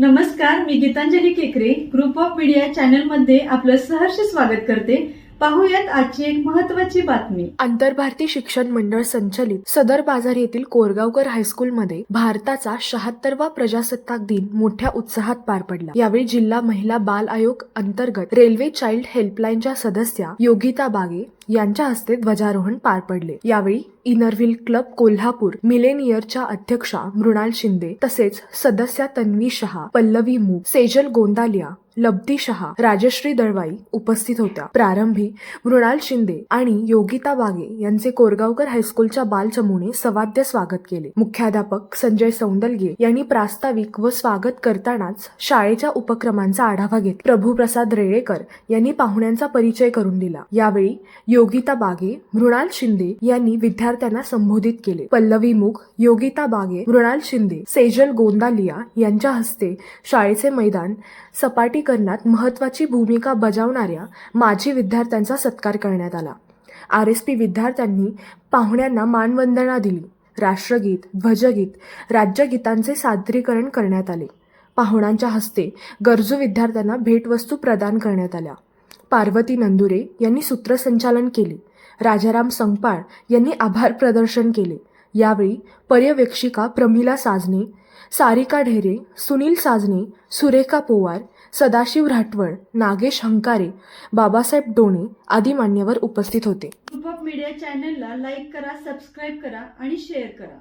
नमस्कार मी गीतांजली केकरे. Group of media चॅनलमध्ये आपलं सहर्ष स्वागत करते. पाहूयात आजची एक महत्वाची बातमी. आंतरभारती शिक्षण मंडळ संचलित सदर बाजार येथील कोरगावकर हायस्कूलमध्ये भारताचा शहात्तरवा प्रजासत्ताक दिन मोठ्या उत्साहात पार पडला. यावेळी जिल्हा महिला बाल आयोग अंतर्गत रेल्वे चाइल्ड हेल्पलाईनच्या सदस्या योगिता बागे यांच्या हस्ते ध्वजारोहण पार पडले. यावेळी इनरव्हिल क्लब कोल्हापूर मिलेनियरच्या अध्यक्षा मृणाल शिंदे तसेच सदस्या तन्वी शहा पल्लवी मूग सेजल गोंदालिया लब्धी शहा राजश्री दळवाई उपस्थित होत्या. प्रारंभी मृणाल शिंदे आणि योगिता बागे यांचे कोरगावकर हायस्कूलच्या बालचमूने सवाद्य स्वागत केले. मुख्याध्यापक संजय सौंदलगे यांनी प्रास्ताविक व स्वागत करतानाच शाळेच्या उपक्रमांचा आढावा घेत प्रभूप्रसाद रेळेकर यांनी पाहुण्यांचा परिचय करून दिला. यावेळी योगिता बागे मृणाल शिंदे यांनी विद्यार्थी विद्यार्थ्यांना संबोधित केले. पल्लवी मुख योगिता बागे मृणाल शिंदे सेजल गोंदालिया यांच्या हस्ते शाळेचे मैदान सपाटीकरणात महत्वाची भूमिका बजावणाऱ्या माजी विद्यार्थ्यांचा सत्कार करण्यात आला. आर एस पी विद्यार्थ्यांनी पाहुण्यांना मानवंदना दिली. राष्ट्रगीत ध्वजगीत राज्यगीतांचे सादरीकरण करण्यात आले. पाहुण्यांच्या हस्ते गरजू विद्यार्थ्यांना भेटवस्तू प्रदान करण्यात आल्या. पार्वती नंदुरे यांनी सूत्रसंचालन केले. राजाराम संगपाळ यांनी आभार प्रदर्शन केले. यावेळी पर्यवेक्षिका प्रमिला साजने सारिका ढेरे सुनील साजने सुरेखा पोवार सदाशिव राठवड नागेश हंकारे बाबासाहेब डोणे आदी मान्यवर उपस्थित होते. मीडिया चॅनलला लाईक करा सबस्क्राईब करा आणि शेअर करा.